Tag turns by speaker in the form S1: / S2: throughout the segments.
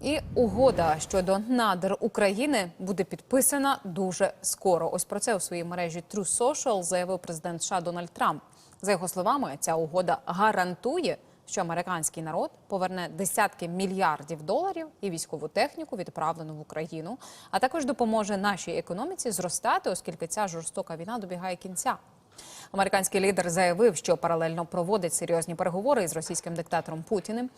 S1: І угода щодо надр України буде підписана дуже скоро. Ось про це у своїй мережі True Social заявив президент США Дональд Трамп. За його словами, ця угода гарантує, що американський народ поверне десятки мільярдів доларів і військову техніку, відправлену в Україну, а також допоможе нашій економіці зростати, оскільки ця жорстока війна добігає кінця. Американський лідер заявив, що паралельно проводить серйозні переговори із російським диктатором Путіним.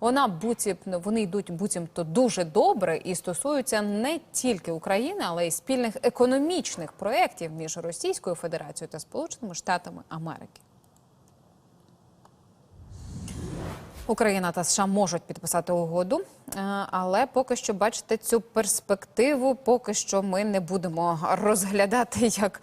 S1: Вона буцім вони йдуть буцімто дуже добре і стосуються не тільки України, але й спільних економічних проєктів між Російською Федерацією та Сполученими Штатами Америки. Україна та США можуть підписати угоду, е, але поки що бачите цю перспективу, поки що ми не будемо розглядати як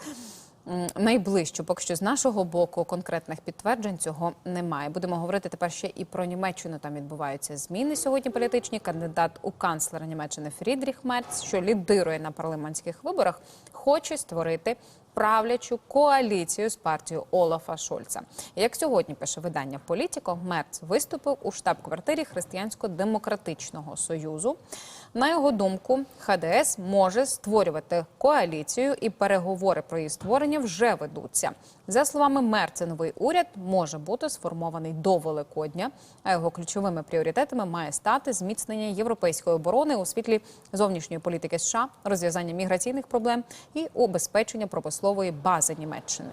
S1: найближчу. Поки що з нашого боку конкретних підтверджень цього немає. Будемо говорити тепер ще і про Німеччину. Там відбуваються зміни сьогодні. Політичні кандидат у канцлера Німеччини Фрідріх Мерц, що лідирує на парламентських виборах, хоче створити правлячу коаліцію з партією Олафа Шольца. Як сьогодні пише видання Політіко, Мерц виступив у штаб-квартирі Християнсько-демократичного союзу. На його думку, ХДС може створювати коаліцію, і переговори про її створення вже ведуться. За словами Мерца, новий уряд може бути сформований до Великодня, а його ключовими пріоритетами має стати зміцнення європейської оборони у світлі зовнішньої політики США, розв'язання міграційних проблем і убезпечення промислової бази Німеччини.